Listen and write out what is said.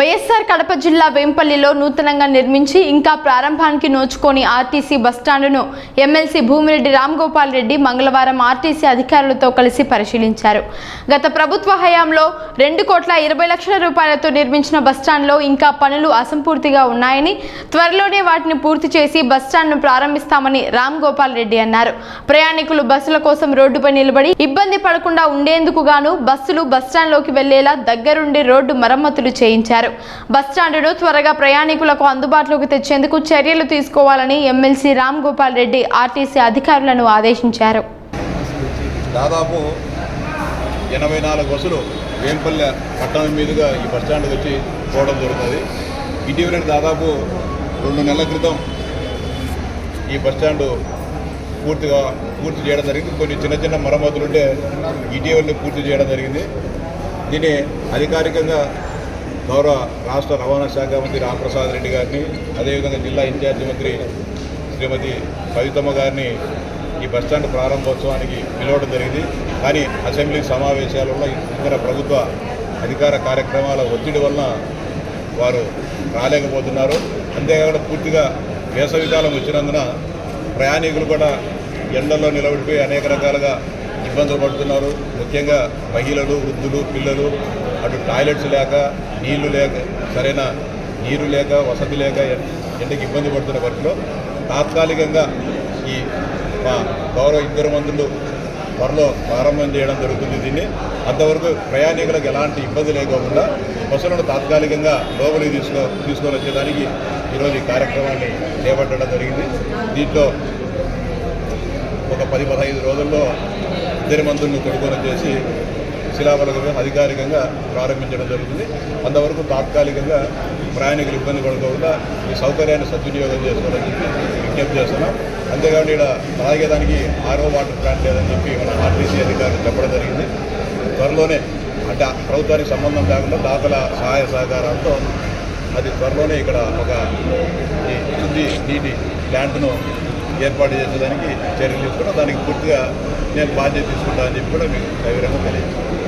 వైఎస్ఆర్ కడప జిల్లా వేంపల్లిలో నూతనంగా నిర్మించి ఇంకా ప్రారంభానికి నోచుకొని ఆర్టీసీ బస్టాండును ఎమ్మెల్సీ భూమిరెడ్డి రామ్ గోపాల్ రెడ్డి మంగళవారం ఆర్టీసీ అధికారులతో కలిసి పరిశీలించారు. గత ప్రభుత్వ హయాంలో రెండు కోట్ల ఇరవై లక్షల రూపాయలతో నిర్మించిన బస్టాండ్లో ఇంకా పనులు అసంపూర్తిగా ఉన్నాయని త్వరలోనే వాటిని పూర్తి చేసి బస్టాండ్ను ప్రారంభిస్తామని రామ్ గోపాల్ రెడ్డి అన్నారు. ప్రయాణికులు బస్సుల కోసం రోడ్డుపై నిలబడి ఇబ్బంది పడకుండా ఉండేందుకు గాను బస్సులు బస్టాండ్లోకి వెళ్ళేలా దగ్గరుండి రోడ్డు మరమ్మతులు చేయించారు. బస్టాండును త్వరగా ప్రయాణికులకు అందుబాటులోకి తెచ్చేందుకు చర్యలు తీసుకోవాలని ఎమ్మెల్సీ రామ్ గోపాల్ రెడ్డి ఆర్టీసీ అధికారులను ఆదేశించారు. దాదాపు ఎనభై నాలుగు బస్సులు వేంపల్లె పట్టణం మీదుగా ఈ బస్ వచ్చి పోవడం జరుగుతుంది. ఇటీవల దాదాపు రెండు నెలల క్రితం ఈ బస్ పూర్తిగా పూర్తి చేయడం జరిగింది. కొన్ని చిన్న చిన్న మరమ్మతులు ఉంటే పూర్తి చేయడం జరిగింది. దీన్ని అధికారికంగా గౌరవ రాష్ట్ర రవాణా శాఖ మంత్రి రామప్రసాద్ రెడ్డి గారిని అదేవిధంగా జిల్లా ఇన్ఛార్జి మంత్రి శ్రీమతి కవితమ్మ గారిని ఈ బస్టాండ్ ప్రారంభోత్సవానికి పిలవడం జరిగింది. కానీ అసెంబ్లీ సమావేశాలలో ఇతర ప్రభుత్వ అధికార కార్యక్రమాల ఒత్తిడి వలన వారు రాలేకపోతున్నారు. అంతేకాకుండా పూర్తిగా వేసవికాలం వచ్చినందున ప్రయాణికులు కూడా ఎండల్లో నిలబడిపోయి అనేక రకాలుగా ఇబ్బందులు పడుతున్నారు. ముఖ్యంగా మహిళలు వృద్ధులు పిల్లలు అటు టాయిలెట్స్ లేక నీళ్ళు లేక సరైన నీరు లేక వసతి లేక ఎండకి ఇబ్బంది పడుతున్న వాటిలో తాత్కాలికంగా ఈ మా గౌరవ ఇద్దరు మంత్రులు త్వరలో ప్రారంభం చేయడం జరుగుతుంది దీన్ని. అంతవరకు ప్రయాణికులకు ఎలాంటి ఇబ్బంది లేకోకుండా బస్సులను తాత్కాలికంగా లోపలికి తీసుకో తీసుకొని వచ్చేదానికి ఈరోజు ఈ కార్యక్రమాన్ని చేపట్టడం జరిగింది. దీంట్లో ఒక పది పదహైదు రోజుల్లో ఇద్దరి మంత్రులను కొనుగోలు చేసి శిలాఫలకం అధికారికంగా ప్రారంభించడం జరుగుతుంది. అంతవరకు తాత్కాలికంగా ప్రయాణికులు ఇబ్బంది పడకుండా ఈ సౌకర్యాన్ని సద్వినియోగం చేసుకోవాలని చెప్పి విజ్ఞప్తి చేస్తున్నాం. అంతేకాకుండా ఇక్కడ తాగేదానికి ఆరో వాటర్ ప్లాంట్ లేదని చెప్పి మన ఆర్టీసీ అధికారులు చెప్పడం జరిగింది. త్వరలోనే అంటే ప్రభుత్వానికి సంబంధం లేకుండా దాతల సహాయ సహకారాలతో అది త్వరలోనే ఇక్కడ ఒక ఈ శుద్ధి నీటి ప్లాంట్ను ఏర్పాటు చేసేదానికి చర్యలు తీసుకున్నా. దానికి పూర్తిగా నేను బాధ్యత తీసుకుంటానని చెప్పి కూడా మీకు సవివరంగా తెలియజేస్తాను